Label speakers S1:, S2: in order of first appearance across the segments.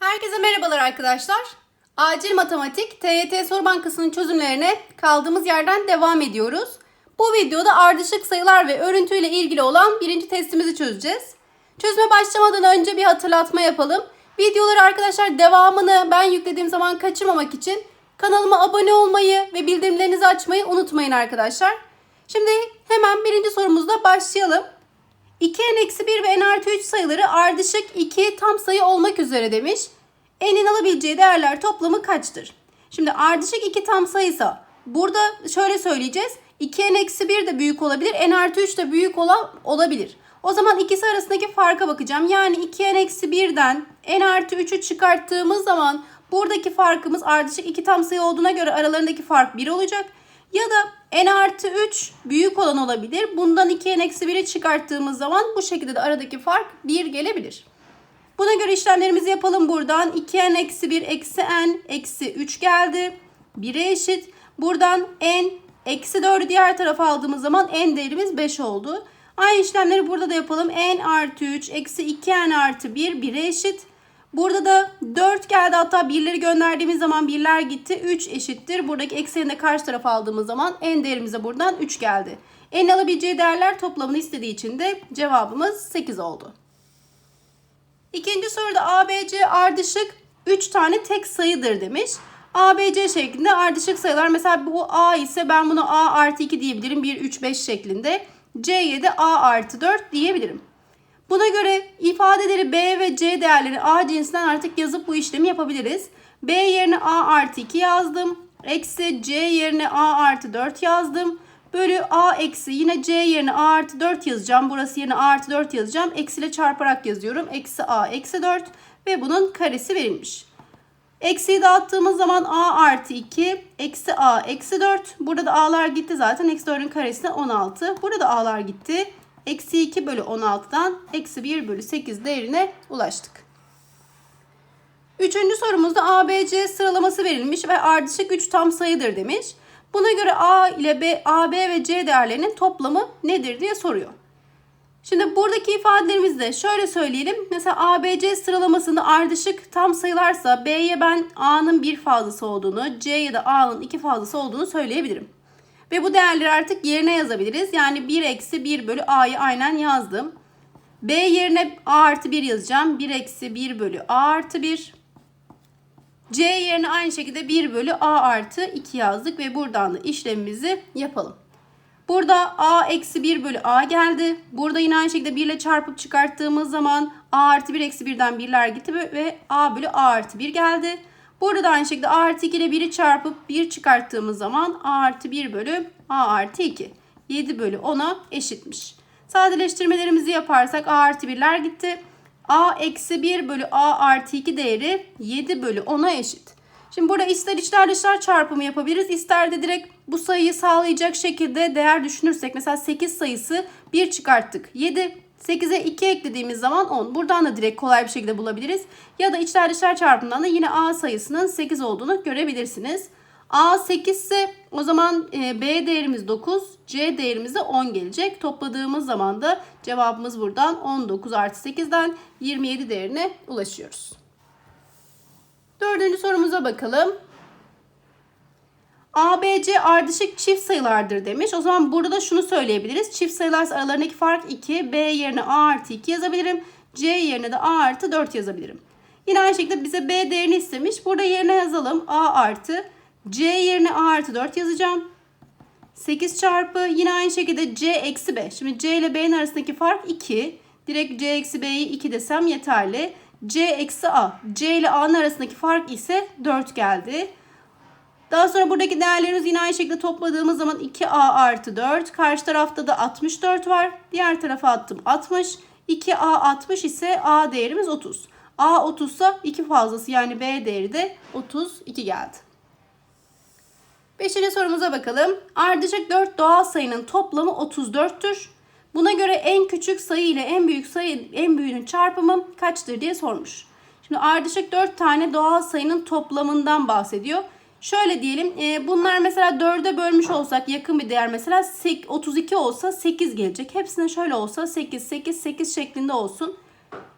S1: Herkese merhabalar arkadaşlar. Acil Matematik TYT Soru Bankası'nın çözümlerine kaldığımız yerden devam ediyoruz. Bu videoda ardışık sayılar ve örüntü ile ilgili olan birinci testimizi çözeceğiz. Çözüme başlamadan önce bir hatırlatma yapalım. Videoları arkadaşlar devamını ben yüklediğim zaman kaçırmamak için kanalıma abone olmayı ve bildirimlerinizi açmayı unutmayın arkadaşlar. Şimdi hemen birinci sorumuzla başlayalım. 2n-1 ve n artı 3 sayıları ardışık 2 tam sayı olmak üzere demiş. n'in alabileceği değerler toplamı kaçtır? Şimdi ardışık 2 tam sayıysa burada şöyle söyleyeceğiz. 2n-1 de büyük olabilir, n artı 3 de büyük olan olabilir. O zaman ikisi arasındaki farka bakacağım. Yani 2n-1'den n artı 3'ü çıkarttığımız zaman buradaki farkımız ardışık 2 tam sayı olduğuna göre aralarındaki fark 1 olacak. Ya da n artı 3 büyük olan olabilir. Bundan 2n eksi 1'i çıkarttığımız zaman bu şekilde de aradaki fark 1 gelebilir. Buna göre işlemlerimizi yapalım buradan. 2n eksi 1 eksi n eksi 3 geldi. 1'e eşit. Buradan n eksi 4'ü diğer tarafa aldığımız zaman n değerimiz 5 oldu. Aynı işlemleri burada da yapalım. n artı 3 eksi 2n artı 1 1'e eşit. Burada da 4 geldi hatta birleri gönderdiğimiz zaman birler gitti. 3 eşittir. Buradaki ekseni de karşı tarafa aldığımız zaman n değerimize buradan 3 geldi. n alabileceği değerler toplamını istediği için de cevabımız 8 oldu. İkinci soruda ABC ardışık 3 tane tek sayıdır demiş. ABC şeklinde ardışık sayılar. Mesela bu A ise ben bunu A artı 2 diyebilirim. 1, 3, 5 şeklinde. C'ye de A artı 4 diyebilirim. Buna göre ifadeleri B ve C değerleri A cinsinden artık yazıp bu işlemi yapabiliriz. B yerine A artı 2 yazdım. Eksi C yerine A artı 4 yazdım. Bölü A eksi yine C yerine A artı 4 yazacağım. Burası yerine A artı 4 yazacağım. Eksiyle çarparak yazıyorum. Eksi A eksi 4 ve bunun karesi verilmiş. Eksiyi dağıttığımız zaman A artı 2, eksi A eksi 4. Burada da A'lar gitti zaten. Eksi 4'ün karesi 16. Burada da A'lar gitti. Eksi 2 bölü 16'dan eksi 1 bölü 8 değerine ulaştık. Üçüncü sorumuzda ABC sıralaması verilmiş ve ardışık 3 tam sayıdır demiş. Buna göre A ile B, AB ve C değerlerinin toplamı nedir diye soruyor. Şimdi buradaki ifadelerimizi şöyle söyleyelim. Mesela ABC sıralamasında ardışık tam sayılarsa B'ye ben A'nın bir fazlası olduğunu, C'ye de A'nın iki fazlası olduğunu söyleyebilirim. Ve bu değerleri artık yerine yazabiliriz. Yani 1 eksi 1 bölü A'yı aynen yazdım. B yerine A artı 1 yazacağım. 1 eksi 1 bölü A artı 1. C yerine aynı şekilde 1 bölü A artı 2 yazdık. Ve buradan da işlemimizi yapalım. Burada A eksi 1 bölü A geldi. Burada yine aynı şekilde 1 ile çarpıp çıkarttığımız zaman A artı 1 eksi 1'den 1'ler gitti ve A bölü A artı 1 geldi. Burada da aynı şekilde A artı 2 ile 1'i çarpıp 1 çıkarttığımız zaman A artı 1 bölü A artı 2. 7 bölü 10'a eşitmiş. Sadeleştirmelerimizi yaparsak A artı 1'ler gitti. A eksi 1 bölü A artı 2 değeri 7 bölü 10'a eşit. Şimdi burada ister içler dışlar çarpımı yapabiliriz. İster de direkt bu sayıyı sağlayacak şekilde değer düşünürsek. Mesela 8 sayısı 1 çıkarttık. 7 8'e 2 eklediğimiz zaman 10. Buradan da direkt kolay bir şekilde bulabiliriz. Ya da içler dışlar çarpımından da yine A sayısının 8 olduğunu görebilirsiniz. A 8 ise o zaman e, B değerimiz 9, C değerimiz de 10 gelecek. Topladığımız zaman da cevabımız buradan 19 artı 8'den 27 değerine ulaşıyoruz. Dördüncü sorumuza bakalım. ABC ardışık çift sayılardır demiş. O zaman burada da şunu söyleyebiliriz. Çift sayılar aralarındaki fark 2. B yerine A artı 2 yazabilirim. C yerine de A artı 4 yazabilirim. Yine aynı şekilde bize B değerini istemiş. Burada yerine yazalım. A artı. C yerine A artı 4 yazacağım. 8 çarpı yine aynı şekilde C eksi B. Şimdi C ile B'nin arasındaki fark 2. Direkt C eksi B'yi 2 desem yeterli. C eksi A. C ile A'nın arasındaki fark ise 4 geldi. Daha sonra buradaki değerlerimizi yine aynı şekilde topladığımız zaman 2A artı 4. Karşı tarafta da 64 var. Diğer tarafa attım 60. 2A 60 ise A değerimiz 30. A 30 ise 2 fazlası yani B değeri de 32 geldi. Beşinci sorumuza bakalım. Ardışık 4 doğal sayının toplamı 34'tür. Buna göre en küçük sayı ile en büyük sayı en büyüğünün çarpımı kaçtır diye sormuş. Şimdi ardışık 4 tane doğal sayının toplamından bahsediyor. Şöyle diyelim e, bunlar mesela 4'e bölmüş olsak yakın bir değer mesela 32 olsa 8 gelecek. Hepsine şöyle olsa 8 8 8 şeklinde olsun.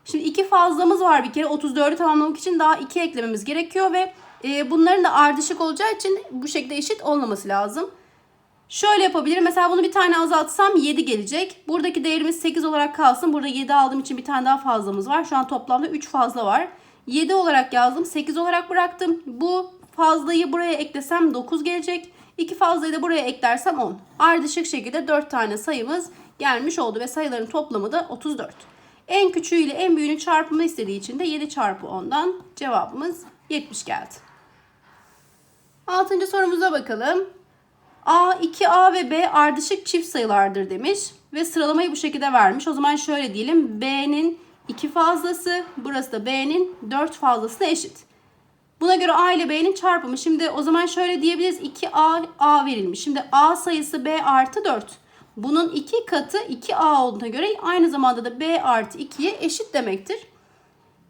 S1: Şimdi iki fazlamız var bir kere 34'ü tamamlamak için daha 2 eklememiz gerekiyor ve e, bunların da ardışık olacağı için bu şekilde eşit olmaması lazım. Şöyle yapabilirim. Mesela bunu bir tane azaltsam 7 gelecek. Buradaki değerimiz 8 olarak kalsın. Burada 7 aldığım için bir tane daha fazlamız var. Şu an toplamda 3 fazla var. 7 olarak yazdım. 8 olarak bıraktım. Bu fazlayı buraya eklesem 9 gelecek. 2 fazlayı da buraya eklersem 10. Ardışık şekilde 4 tane sayımız gelmiş oldu ve sayıların toplamı da 34. En küçüğü ile en büyüğünün çarpımı istediği için de 7 çarpı 10'dan cevabımız 70 geldi. Altıncı sorumuza bakalım. A, 2A ve B ardışık çift sayılardır demiş. Ve sıralamayı bu şekilde vermiş. O zaman şöyle diyelim. B'nin 2 fazlası, burası da B'nin 4 fazlasına eşit. Buna göre A ile B'nin çarpımı. Şimdi o zaman şöyle diyebiliriz. 2A, A verilmiş. Şimdi A sayısı B artı 4. Bunun 2 katı 2A olduğuna göre aynı zamanda da B artı 2'ye eşit demektir.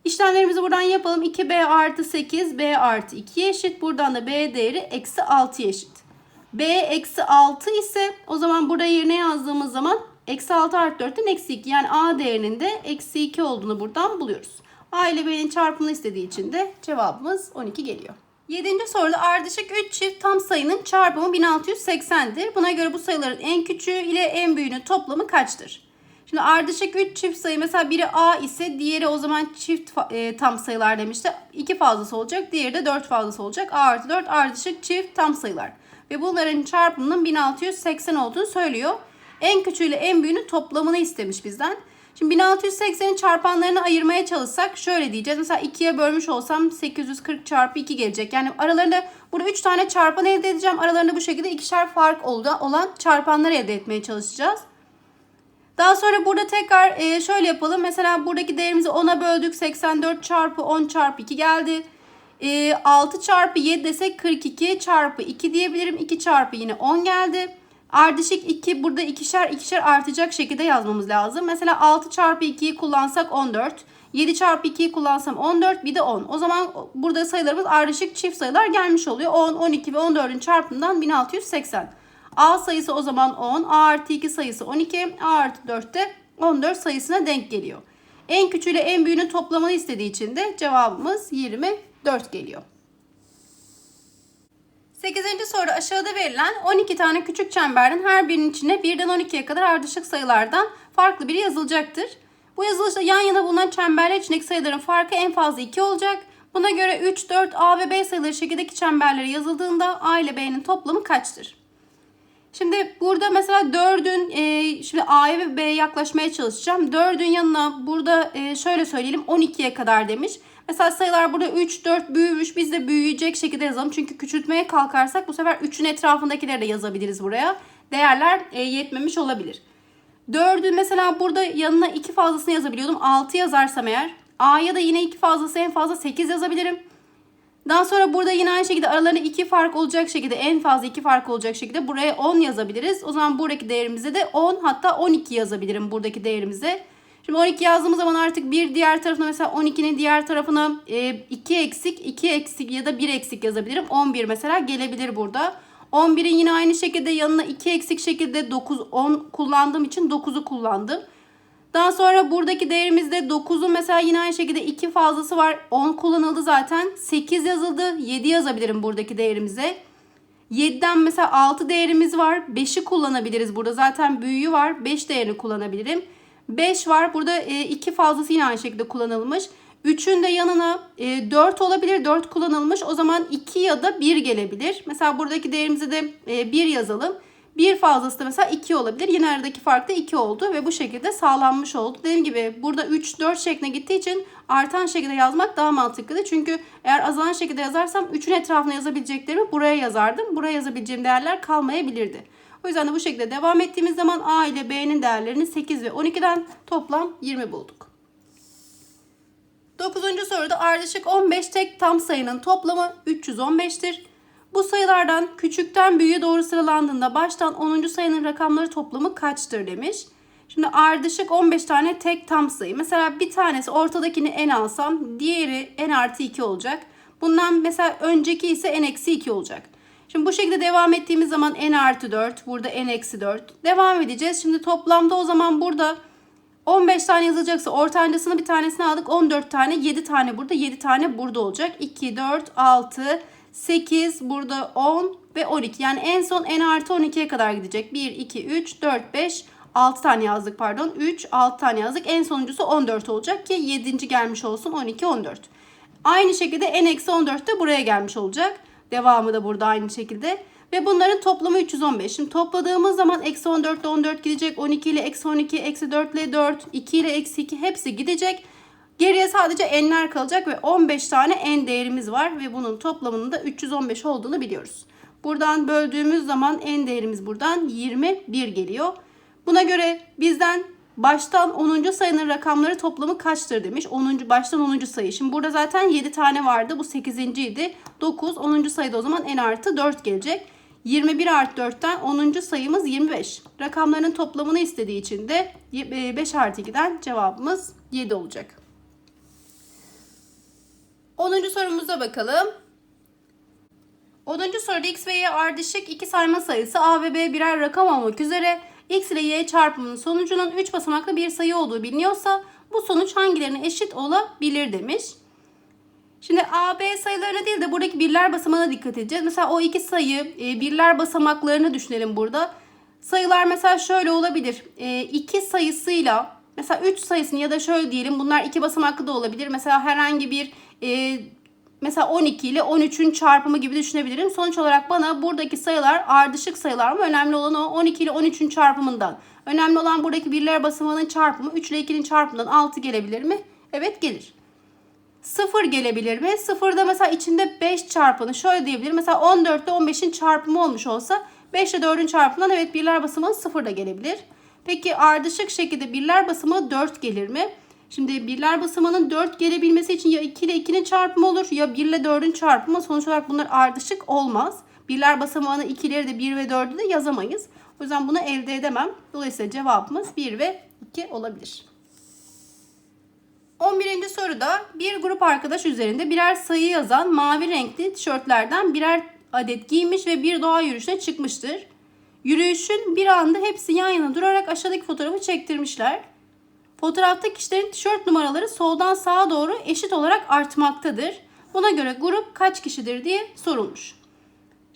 S1: İşlemlerimizi buradan yapalım. 2B artı 8, B artı 2'ye eşit. Buradan da B değeri eksi 6'ya eşit. B eksi 6 ise o zaman burada yerine yazdığımız zaman eksi 6 artı 4'ten eksi 2. Yani A değerinin de eksi 2 olduğunu buradan buluyoruz. A ile B'nin çarpımını istediği için de cevabımız 12 geliyor. 7. soruda ardışık 3 çift tam sayının çarpımı 1680'dir. Buna göre bu sayıların en küçüğü ile en büyüğünün toplamı kaçtır? Şimdi ardışık 3 çift sayı mesela biri A ise diğeri o zaman çift e, tam sayılar demişti. 2 fazlası olacak. Diğeri de 4 fazlası olacak. A artı 4 ardışık çift tam sayılar. Ve bunların çarpımının 1680 olduğunu söylüyor. En küçüğüyle en büyüğünün toplamını istemiş bizden. Şimdi 1680'in çarpanlarını ayırmaya çalışsak şöyle diyeceğiz. Mesela 2'ye bölmüş olsam 840 çarpı 2 gelecek. Yani aralarında burada 3 tane çarpan elde edeceğim. Aralarında bu şekilde ikişer fark olan çarpanlar elde etmeye çalışacağız. Daha sonra burada tekrar e, şöyle yapalım. Mesela buradaki değerimizi 10'a böldük. 84 çarpı 10 çarpı 2 geldi. 6 çarpı 7 desek 42 çarpı 2 diyebilirim. 2 çarpı yine 10 geldi. Ardışık 2 burada ikişer ikişer artacak şekilde yazmamız lazım. Mesela 6 çarpı 2'yi kullansak 14. 7 çarpı 2'yi kullansam 14 bir de 10. O zaman burada sayılarımız ardışık çift sayılar gelmiş oluyor. 10, 12 ve 14'ün çarpımından 1680. A sayısı o zaman 10. A artı 2 sayısı 12. A artı 4 de 14 sayısına denk geliyor. En küçüğüyle en büyüğünün toplamını istediği için de cevabımız 24 geliyor. 8. soruda aşağıda verilen 12 tane küçük çemberin her birinin içine 1'den 12'ye kadar ardışık sayılardan farklı biri yazılacaktır. Bu yazılışta yan yana bulunan çemberler içindeki sayıların farkı en fazla 2 olacak. Buna göre 3, 4, A ve B sayıları şekildeki çemberleri yazıldığında A ile B'nin toplamı kaçtır? Şimdi burada mesela 4'ün e, şimdi A'ya ve B'ye yaklaşmaya çalışacağım. 4'ün yanına burada e, şöyle söyleyelim 12'ye kadar demiş. Mesela sayılar burada 3, 4 büyümüş. Biz de büyüyecek şekilde yazalım. Çünkü küçültmeye kalkarsak bu sefer 3'ün etrafındakileri de yazabiliriz buraya. Değerler e, yetmemiş olabilir. 4'ün mesela burada yanına 2 fazlasını yazabiliyordum. 6 yazarsam eğer. A'ya da yine 2 fazlası en fazla 8 yazabilirim. Daha sonra burada yine aynı şekilde aralarında 2 fark olacak şekilde en fazla 2 fark olacak şekilde buraya 10 yazabiliriz. O zaman buradaki değerimize de 10 hatta 12 yazabilirim buradaki değerimize. Şimdi 12 yazdığımız zaman artık bir diğer tarafına mesela 12'nin diğer tarafına 2 e, eksik, 2 eksik ya da 1 eksik yazabilirim. 11 mesela gelebilir burada. 11'in yine aynı şekilde yanına 2 eksik şekilde 9, 10 kullandığım için 9'u kullandım. Daha sonra buradaki değerimizde 9'un mesela yine aynı şekilde 2 fazlası var. 10 kullanıldı zaten. 8 yazıldı. 7 yazabilirim buradaki değerimize. 7'den mesela 6 değerimiz var. 5'i kullanabiliriz burada. Zaten büyüğü var. 5 değerini kullanabilirim. 5 var. Burada 2 e, fazlası yine aynı şekilde kullanılmış. 3'ün de yanına 4 e, olabilir. 4 kullanılmış. O zaman 2 ya da 1 gelebilir. Mesela buradaki değerimize de 1 e, yazalım. Bir fazlası da mesela 2 olabilir. Yine aradaki fark da 2 oldu ve bu şekilde sağlanmış oldu. Dediğim gibi burada 3, 4 şeklinde gittiği için artan şekilde yazmak daha mantıklı. Çünkü eğer azalan şekilde yazarsam 3'ün etrafına yazabileceklerimi buraya yazardım. Buraya yazabileceğim değerler kalmayabilirdi. O yüzden de bu şekilde devam ettiğimiz zaman A ile B'nin değerlerini 8 ve 12'den toplam 20 bulduk. 9. soruda ardışık 15 tek tam sayının toplamı 315'tir. Bu sayılardan küçükten büyüğe doğru sıralandığında baştan 10. sayının rakamları toplamı kaçtır demiş. Şimdi ardışık 15 tane tek tam sayı. Mesela bir tanesi ortadakini en alsam diğeri n artı 2 olacak. Bundan mesela önceki ise n eksi 2 olacak. Şimdi bu şekilde devam ettiğimiz zaman n artı 4. Burada n eksi 4. Devam edeceğiz. Şimdi toplamda o zaman burada 15 tane yazılacaksa ortancasını bir tanesini aldık. 14 tane 7 tane burada 7 tane burada olacak. 2, 4, 6, 8 burada 10 ve 12. Yani en son n artı 12'ye kadar gidecek. 1, 2, 3, 4, 5, 6 tane yazdık pardon. 3, 6 tane yazdık. En sonuncusu 14 olacak ki 7. gelmiş olsun 12, 14. Aynı şekilde n eksi 14 de buraya gelmiş olacak. Devamı da burada aynı şekilde. Ve bunların toplamı 315. Şimdi topladığımız zaman eksi 14 ile 14 gidecek. 12 ile eksi 12, eksi 4 ile 4, 2 ile eksi 2 hepsi gidecek. Geriye sadece n'ler kalacak ve 15 tane n değerimiz var. Ve bunun toplamının da 315 olduğunu biliyoruz. Buradan böldüğümüz zaman n değerimiz buradan 21 geliyor. Buna göre bizden baştan 10. sayının rakamları toplamı kaçtır demiş. 10. baştan 10. sayı. Şimdi burada zaten 7 tane vardı. Bu 8. idi. 9. 10. sayıda o zaman n artı 4 gelecek. 21 artı 4'ten 10. sayımız 25. Rakamların toplamını istediği için de 5 artı 2'den cevabımız 7 olacak. 10. sorumuza bakalım. 10. soruda x ve y ardışık iki sayma sayısı a ve b birer rakam olmak üzere x ile y çarpımının sonucunun 3 basamaklı bir sayı olduğu biliniyorsa bu sonuç hangilerine eşit olabilir demiş. Şimdi A, B sayılarına değil de buradaki birler basamağına dikkat edeceğiz. Mesela o iki sayı e, birler basamaklarını düşünelim burada. Sayılar mesela şöyle olabilir. 2 sayısıyla mesela 3 sayısını ya da şöyle diyelim bunlar iki basamaklı da olabilir. Mesela herhangi bir e, mesela 12 ile 13'ün çarpımı gibi düşünebilirim. Sonuç olarak bana buradaki sayılar ardışık sayılar mı? Önemli olan o 12 ile 13'ün çarpımından. Önemli olan buradaki birler basamağının çarpımı 3 ile 2'nin çarpımından 6 gelebilir mi? Evet gelir. 0 gelebilir mi? 0'da mesela içinde 5 çarpanı şöyle diyebilirim. Mesela 14 ile 15'in çarpımı olmuş olsa 5 ile 4'ün çarpımından evet birler basamağı 0 da gelebilir. Peki ardışık şekilde birler basamağı 4 gelir mi? Şimdi birler basamağının 4 gelebilmesi için ya 2 ile 2'nin çarpımı olur ya 1 ile 4'ün çarpımı. Sonuç olarak bunlar ardışık olmaz. Birler basamağını 2'leri de 1 ve 4'ü de yazamayız. O yüzden bunu elde edemem. Dolayısıyla cevabımız 1 ve 2 olabilir. 11. soruda bir grup arkadaş üzerinde birer sayı yazan mavi renkli tişörtlerden birer adet giymiş ve bir doğa yürüyüşüne çıkmıştır. Yürüyüşün bir anda hepsi yan yana durarak aşağıdaki fotoğrafı çektirmişler. Fotoğraftaki kişilerin tişört numaraları soldan sağa doğru eşit olarak artmaktadır. Buna göre grup kaç kişidir diye sorulmuş.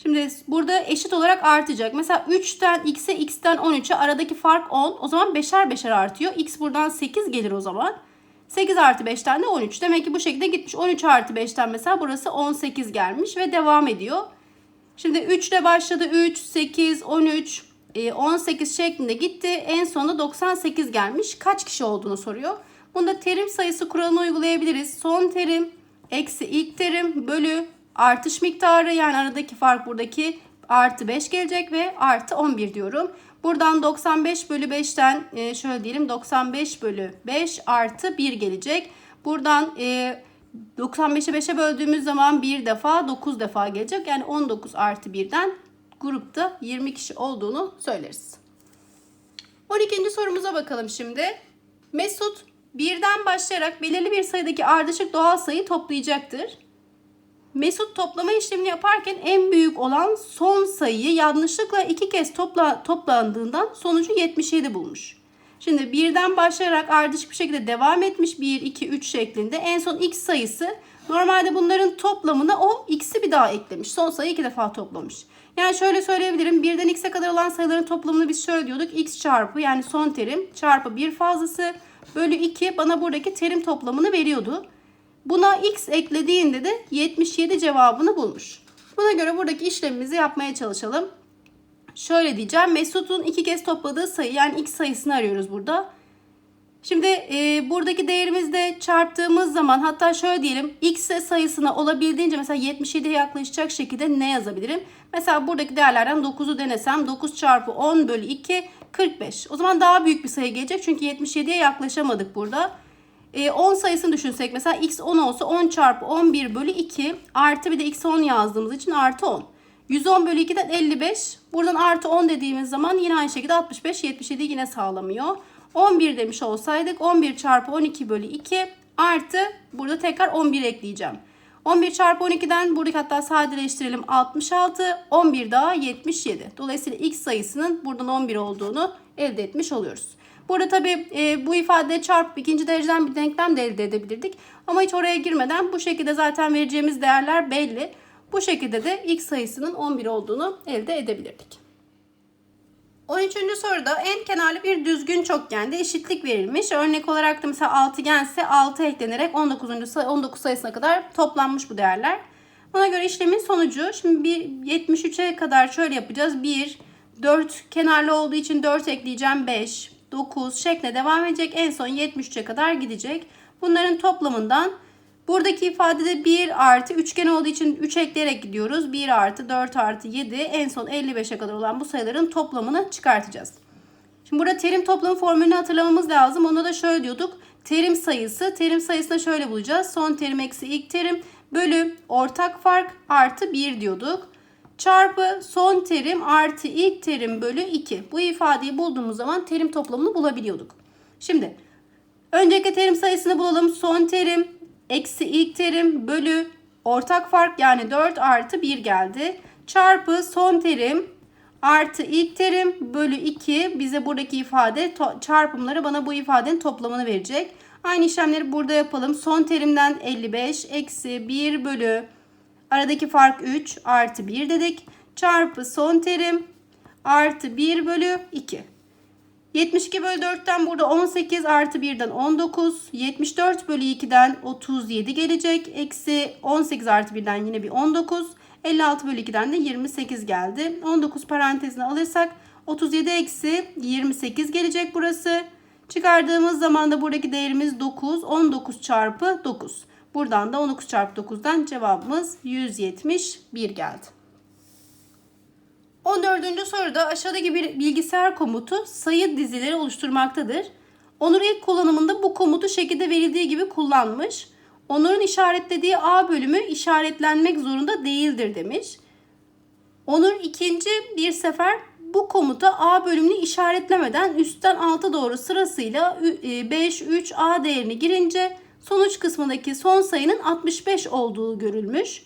S1: Şimdi burada eşit olarak artacak. Mesela 3'ten x'e x'ten 13'e aradaki fark 10. O zaman 5'er 5'er artıyor. x buradan 8 gelir o zaman. 8 artı 5'ten de 13. Demek ki bu şekilde gitmiş. 13 artı 5'ten mesela burası 18 gelmiş ve devam ediyor. Şimdi 3 ile başladı. 3, 8, 13, 18 şeklinde gitti. En sonunda 98 gelmiş. Kaç kişi olduğunu soruyor. Bunda terim sayısı kuralını uygulayabiliriz. Son terim eksi ilk terim bölü artış miktarı yani aradaki fark buradaki artı 5 gelecek ve artı 11 diyorum. Buradan 95 bölü 5'ten e, şöyle diyelim 95 bölü 5 artı 1 gelecek. Buradan 95'e 5'e böldüğümüz zaman bir defa 9 defa gelecek. Yani 19 artı 1'den grupta 20 kişi olduğunu söyleriz. 12. sorumuza bakalım şimdi. Mesut birden başlayarak belirli bir sayıdaki ardışık doğal sayı toplayacaktır. Mesut toplama işlemini yaparken en büyük olan son sayıyı yanlışlıkla iki kez topla, toplandığından sonucu 77 bulmuş. Şimdi birden başlayarak ardışık bir şekilde devam etmiş 1, 2, 3 şeklinde. En son x sayısı normalde bunların toplamına o x'i bir daha eklemiş. Son sayı iki defa toplamış. Yani şöyle söyleyebilirim. Birden x'e kadar olan sayıların toplamını biz şöyle diyorduk. x çarpı yani son terim çarpı bir fazlası bölü 2 bana buradaki terim toplamını veriyordu. Buna x eklediğinde de 77 cevabını bulmuş. Buna göre buradaki işlemimizi yapmaya çalışalım. Şöyle diyeceğim. Mesut'un iki kez topladığı sayı yani x sayısını arıyoruz burada. Şimdi e, buradaki değerimizde çarptığımız zaman hatta şöyle diyelim x sayısına olabildiğince mesela 77'ye yaklaşacak şekilde ne yazabilirim? Mesela buradaki değerlerden 9'u denesem 9 çarpı 10 bölü 2 45. O zaman daha büyük bir sayı gelecek çünkü 77'ye yaklaşamadık burada. 10 e, sayısını düşünsek mesela x 10 olsa 10 çarpı 11 bölü 2 artı bir de x 10 yazdığımız için artı 10. 110 bölü 2'den 55. Buradan artı 10 dediğimiz zaman yine aynı şekilde 65 77 yine sağlamıyor. 11 demiş olsaydık 11 çarpı 12 bölü 2 artı burada tekrar 11 ekleyeceğim. 11 çarpı 12'den buradaki hatta sadeleştirelim 66. 11 daha 77. Dolayısıyla x sayısının buradan 11 olduğunu elde etmiş oluyoruz. Burada tabii e, bu ifade çarp ikinci dereceden bir denklem de elde edebilirdik. Ama hiç oraya girmeden bu şekilde zaten vereceğimiz değerler belli. Bu şekilde de x sayısının 11 olduğunu elde edebilirdik. 13. soruda en kenarlı bir düzgün çokgende eşitlik verilmiş. Örnek olarak da mesela altıgense 6 eklenerek 19. Say 19 sayısına kadar toplanmış bu değerler. Buna göre işlemin sonucu şimdi bir 73'e kadar şöyle yapacağız. 1, 4 kenarlı olduğu için 4 ekleyeceğim 5, 9 şeklinde devam edecek. En son 73'e kadar gidecek. Bunların toplamından buradaki ifadede 1 artı üçgen olduğu için 3 ekleyerek gidiyoruz. 1 artı 4 artı 7 en son 55'e kadar olan bu sayıların toplamını çıkartacağız. Şimdi burada terim toplamı formülünü hatırlamamız lazım. Onda da şöyle diyorduk. Terim sayısı. Terim sayısını şöyle bulacağız. Son terim eksi ilk terim bölü ortak fark artı 1 diyorduk. Çarpı son terim artı ilk terim bölü 2. Bu ifadeyi bulduğumuz zaman terim toplamını bulabiliyorduk. Şimdi öncelikle terim sayısını bulalım. Son terim eksi ilk terim bölü ortak fark yani 4 artı 1 geldi. Çarpı son terim artı ilk terim bölü 2 bize buradaki ifade çarpımları bana bu ifadenin toplamını verecek. Aynı işlemleri burada yapalım. Son terimden 55 eksi 1 bölü aradaki fark 3 artı 1 dedik. Çarpı son terim artı 1 bölü 2. 72 bölü 4'ten burada 18 artı 1'den 19. 74 bölü 2'den 37 gelecek. Eksi 18 artı 1'den yine bir 19. 56 bölü 2'den de 28 geldi. 19 parantezine alırsak 37 eksi 28 gelecek burası. Çıkardığımız zaman da buradaki değerimiz 9. 19 çarpı 9. Buradan da 19 çarpı 9'dan cevabımız 171 geldi. 14. soruda aşağıdaki bir bilgisayar komutu sayı dizileri oluşturmaktadır. Onur ilk kullanımında bu komutu şekilde verildiği gibi kullanmış. Onur'un işaretlediği A bölümü işaretlenmek zorunda değildir demiş. Onur ikinci bir sefer bu komuta A bölümünü işaretlemeden üstten alta doğru sırasıyla 5, 3, A değerini girince sonuç kısmındaki son sayının 65 olduğu görülmüş.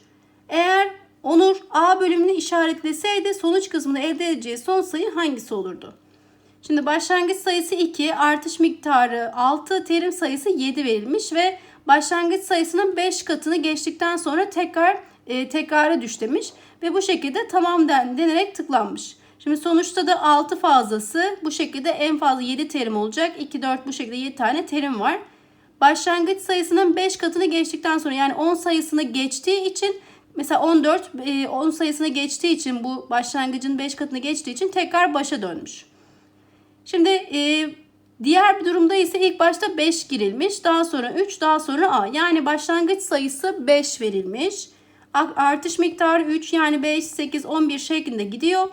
S1: Eğer Onur A bölümünü işaretleseydi sonuç kısmını elde edeceği son sayı hangisi olurdu? Şimdi başlangıç sayısı 2, artış miktarı 6, terim sayısı 7 verilmiş ve başlangıç sayısının 5 katını geçtikten sonra tekrar e, tekrara düş demiş ve bu şekilde tamam den, denerek tıklanmış. Şimdi sonuçta da 6 fazlası bu şekilde en fazla 7 terim olacak. 2, 4 bu şekilde 7 tane terim var. Başlangıç sayısının 5 katını geçtikten sonra yani 10 sayısını geçtiği için Mesela 14 10 e, sayısına geçtiği için bu başlangıcın 5 katını geçtiği için tekrar başa dönmüş. Şimdi e, diğer bir durumda ise ilk başta 5 girilmiş. Daha sonra 3 daha sonra A. Yani başlangıç sayısı 5 verilmiş. Artış miktarı 3 yani 5, 8, 11 şeklinde gidiyor.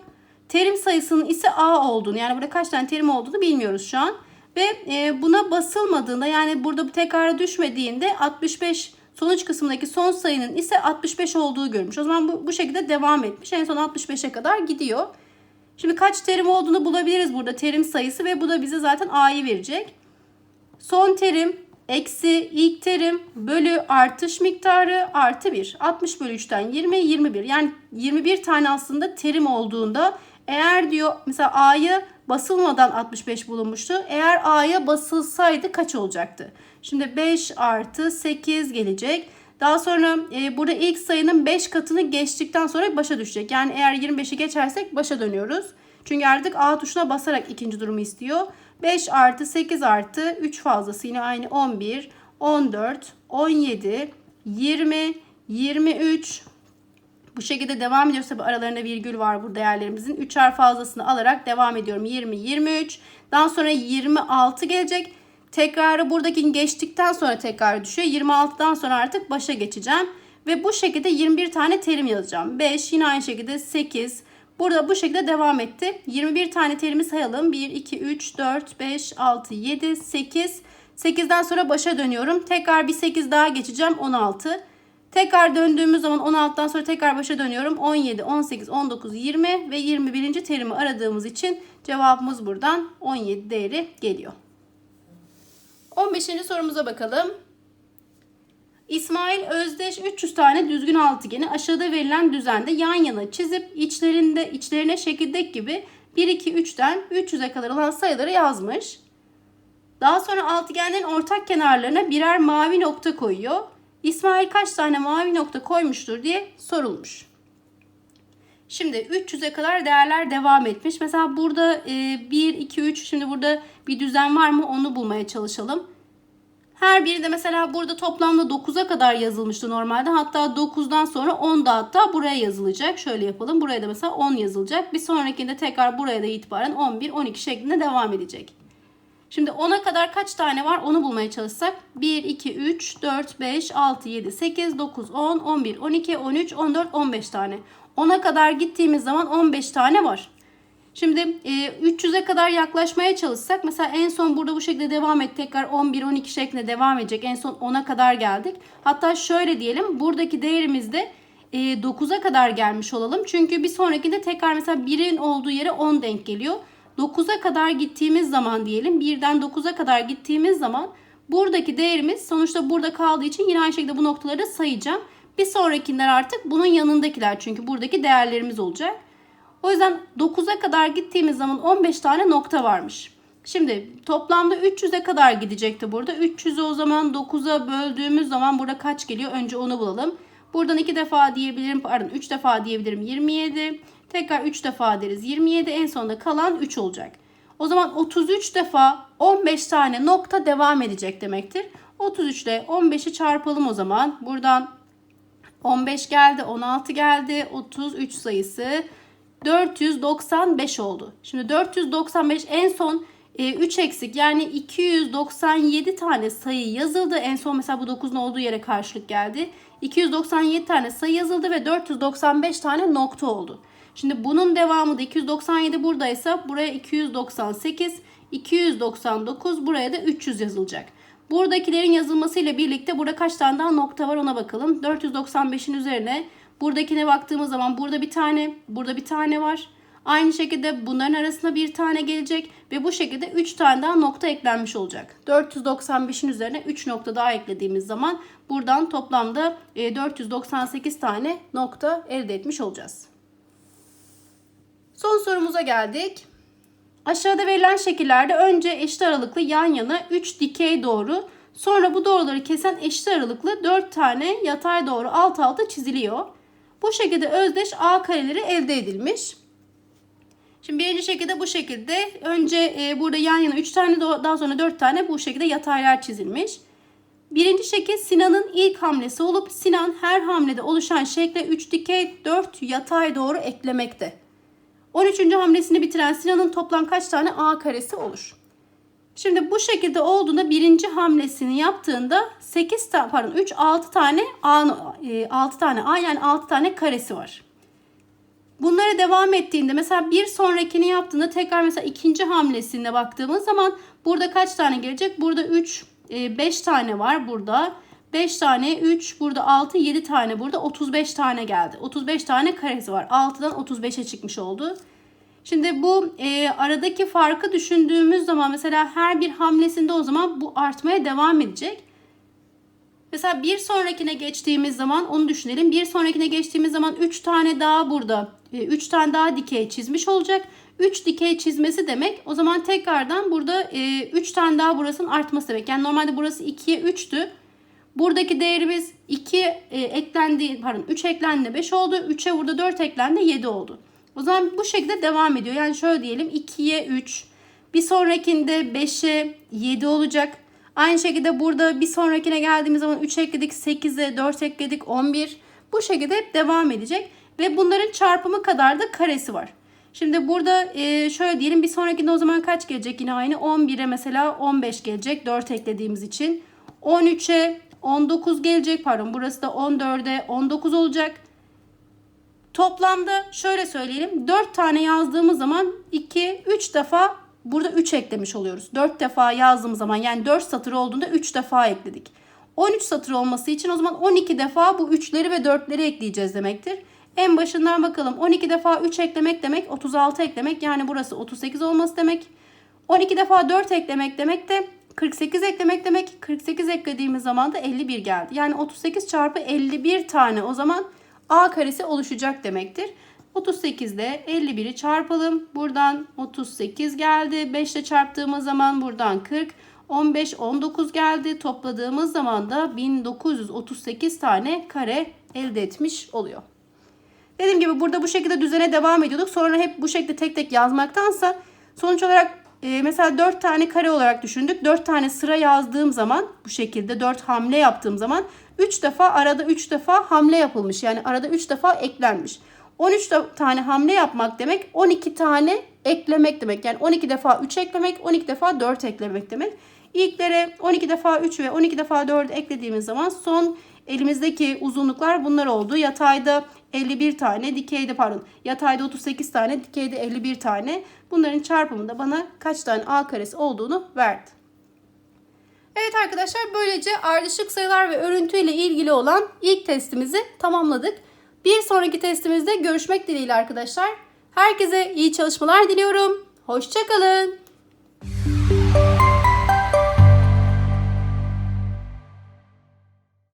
S1: Terim sayısının ise A olduğunu yani burada kaç tane terim olduğunu bilmiyoruz şu an. Ve e, buna basılmadığında yani burada bu tekrara düşmediğinde 65 sonuç kısmındaki son sayının ise 65 olduğu görmüş. O zaman bu, bu şekilde devam etmiş. En son 65'e kadar gidiyor. Şimdi kaç terim olduğunu bulabiliriz burada terim sayısı ve bu da bize zaten A'yı verecek. Son terim eksi ilk terim bölü artış miktarı artı 1. 60 bölü 3'ten 20, 21. Yani 21 tane aslında terim olduğunda eğer diyor mesela A'yı basılmadan 65 bulunmuştu. Eğer A'ya basılsaydı kaç olacaktı? Şimdi 5 artı 8 gelecek. Daha sonra e, burada ilk sayının 5 katını geçtikten sonra başa düşecek. Yani eğer 25'i geçersek başa dönüyoruz. Çünkü artık A tuşuna basarak ikinci durumu istiyor. 5 artı 8 artı 3 fazlası yine aynı 11, 14, 17, 20, 23, bu şekilde devam ediyoruz. Tabi aralarında virgül var bu değerlerimizin. 3'er fazlasını alarak devam ediyorum. 20, 23. Daha sonra 26 gelecek. Tekrarı buradakini geçtikten sonra tekrar düşüyor. 26'dan sonra artık başa geçeceğim. Ve bu şekilde 21 tane terim yazacağım. 5 yine aynı şekilde 8. Burada bu şekilde devam etti. 21 tane terimi sayalım. 1, 2, 3, 4, 5, 6, 7, 8. 8'den sonra başa dönüyorum. Tekrar bir 8 daha geçeceğim. 16. Tekrar döndüğümüz zaman 16'dan sonra tekrar başa dönüyorum. 17, 18, 19, 20 ve 21. terimi aradığımız için cevabımız buradan 17 değeri geliyor. 15. sorumuza bakalım. İsmail Özdeş 300 tane düzgün altıgeni aşağıda verilen düzende yan yana çizip içlerinde içlerine şekildeki gibi 1 2 3'ten 300'e kadar olan sayıları yazmış. Daha sonra altıgenlerin ortak kenarlarına birer mavi nokta koyuyor. İsmail kaç tane mavi nokta koymuştur diye sorulmuş. Şimdi 300'e kadar değerler devam etmiş. Mesela burada 1, 2, 3 şimdi burada bir düzen var mı onu bulmaya çalışalım. Her biri de mesela burada toplamda 9'a kadar yazılmıştı normalde. Hatta 9'dan sonra 10 da hatta buraya yazılacak. Şöyle yapalım. Buraya da mesela 10 yazılacak. Bir sonrakinde tekrar buraya da itibaren 11, 12 şeklinde devam edecek. Şimdi 10'a kadar kaç tane var onu bulmaya çalışsak. 1, 2, 3, 4, 5, 6, 7, 8, 9, 10, 11, 12, 13, 14, 15 tane. 10'a kadar gittiğimiz zaman 15 tane var. Şimdi e, 300'e kadar yaklaşmaya çalışsak mesela en son burada bu şekilde devam et tekrar 11 12 şeklinde devam edecek. En son 10'a kadar geldik. Hatta şöyle diyelim buradaki değerimizde e, 9'a kadar gelmiş olalım. Çünkü bir sonrakinde tekrar mesela 1'in olduğu yere 10 denk geliyor. 9'a kadar gittiğimiz zaman diyelim 1'den 9'a kadar gittiğimiz zaman buradaki değerimiz sonuçta burada kaldığı için yine aynı şekilde bu noktaları sayacağım. Bir sonrakiler artık bunun yanındakiler çünkü buradaki değerlerimiz olacak. O yüzden 9'a kadar gittiğimiz zaman 15 tane nokta varmış. Şimdi toplamda 300'e kadar gidecekti burada. 300'ü o zaman 9'a böldüğümüz zaman burada kaç geliyor? Önce onu bulalım. Buradan 2 defa diyebilirim. Pardon 3 defa diyebilirim 27. Tekrar 3 defa deriz 27. En sonunda kalan 3 olacak. O zaman 33 defa 15 tane nokta devam edecek demektir. 33 ile 15'i çarpalım o zaman. Buradan 15 geldi, 16 geldi, 33 sayısı 495 oldu. Şimdi 495 en son 3 e, eksik yani 297 tane sayı yazıldı. En son mesela bu 9'un olduğu yere karşılık geldi. 297 tane sayı yazıldı ve 495 tane nokta oldu. Şimdi bunun devamı da 297 buradaysa buraya 298, 299 buraya da 300 yazılacak. Buradakilerin yazılmasıyla birlikte burada kaç tane daha nokta var ona bakalım. 495'in üzerine Buradakine baktığımız zaman burada bir tane, burada bir tane var. Aynı şekilde bunların arasında bir tane gelecek ve bu şekilde 3 tane daha nokta eklenmiş olacak. 495'in üzerine 3 nokta daha eklediğimiz zaman buradan toplamda 498 e, tane nokta elde etmiş olacağız. Son sorumuza geldik. Aşağıda verilen şekillerde önce eşit aralıklı yan yana 3 dikey doğru sonra bu doğruları kesen eşit aralıklı 4 tane yatay doğru alt alta çiziliyor. Bu şekilde özdeş A kareleri elde edilmiş. Şimdi birinci şekilde bu şekilde önce e, burada yan yana 3 tane daha sonra 4 tane bu şekilde yataylar çizilmiş. Birinci şekil Sinan'ın ilk hamlesi olup Sinan her hamlede oluşan şekle 3 dikey 4 yatay doğru eklemekte. 13. hamlesini bitiren Sinan'ın toplam kaç tane A karesi olur? Şimdi bu şekilde olduğunda birinci hamlesini yaptığında 8 tane pardon 3 6 tane A 6 tane A yani 6 tane karesi var. Bunlara devam ettiğinde mesela bir sonrakini yaptığında tekrar mesela ikinci hamlesine baktığımız zaman burada kaç tane gelecek? Burada 3 5 e, tane var burada. 5 tane 3 burada 6 7 tane burada 35 tane geldi. 35 tane karesi var. 6'dan 35'e çıkmış oldu. Şimdi bu e, aradaki farkı düşündüğümüz zaman mesela her bir hamlesinde o zaman bu artmaya devam edecek. Mesela bir sonrakine geçtiğimiz zaman onu düşünelim. Bir sonrakine geçtiğimiz zaman 3 tane daha burada 3 e, tane daha dikey çizmiş olacak. 3 dikey çizmesi demek o zaman tekrardan burada 3 e, tane daha burasının artması demek. Yani normalde burası 2'ye 3'tü. Buradaki değerimiz 2 e, eklendi pardon 3 eklendi 5 oldu. 3'e burada 4 eklendi 7 oldu. O zaman bu şekilde devam ediyor. Yani şöyle diyelim 2'ye 3. Bir sonrakinde 5'e 7 olacak. Aynı şekilde burada bir sonrakine geldiğimiz zaman 3 ekledik 8'e 4 ekledik 11. Bu şekilde hep devam edecek. Ve bunların çarpımı kadar da karesi var. Şimdi burada e, şöyle diyelim bir sonrakinde o zaman kaç gelecek? Yine aynı 11'e mesela 15 gelecek 4 eklediğimiz için. 13'e 19 gelecek pardon burası da 14'e 19 olacak. Toplamda şöyle söyleyelim. 4 tane yazdığımız zaman 2, 3 defa burada 3 eklemiş oluyoruz. 4 defa yazdığımız zaman yani 4 satır olduğunda 3 defa ekledik. 13 satır olması için o zaman 12 defa bu 3'leri ve 4'leri ekleyeceğiz demektir. En başından bakalım. 12 defa 3 eklemek demek 36 eklemek yani burası 38 olması demek. 12 defa 4 eklemek demek de 48 eklemek demek. 48 eklediğimiz zaman da 51 geldi. Yani 38 çarpı 51 tane o zaman A karesi oluşacak demektir. 38 ile 51'i çarpalım. Buradan 38 geldi. 5 ile çarptığımız zaman buradan 40. 15, 19 geldi. Topladığımız zaman da 1938 tane kare elde etmiş oluyor. Dediğim gibi burada bu şekilde düzene devam ediyorduk. Sonra hep bu şekilde tek tek yazmaktansa sonuç olarak e, mesela 4 tane kare olarak düşündük. 4 tane sıra yazdığım zaman bu şekilde 4 hamle yaptığım zaman 3 defa arada 3 defa hamle yapılmış. Yani arada 3 defa eklenmiş. 13 da- tane hamle yapmak demek 12 tane eklemek demek. Yani 12 defa 3 eklemek 12 defa 4 eklemek demek. İlklere 12 defa 3 ve 12 defa 4 eklediğimiz zaman son elimizdeki uzunluklar bunlar oldu. Yatayda 51 tane, dikeyde pardon, yatayda 38 tane, dikeyde 51 tane. Bunların çarpımında bana kaç tane A karesi olduğunu verdi. Evet arkadaşlar böylece ardışık sayılar ve örüntü ile ilgili olan ilk testimizi tamamladık. Bir sonraki testimizde görüşmek dileğiyle arkadaşlar. Herkese iyi çalışmalar diliyorum. Hoşçakalın.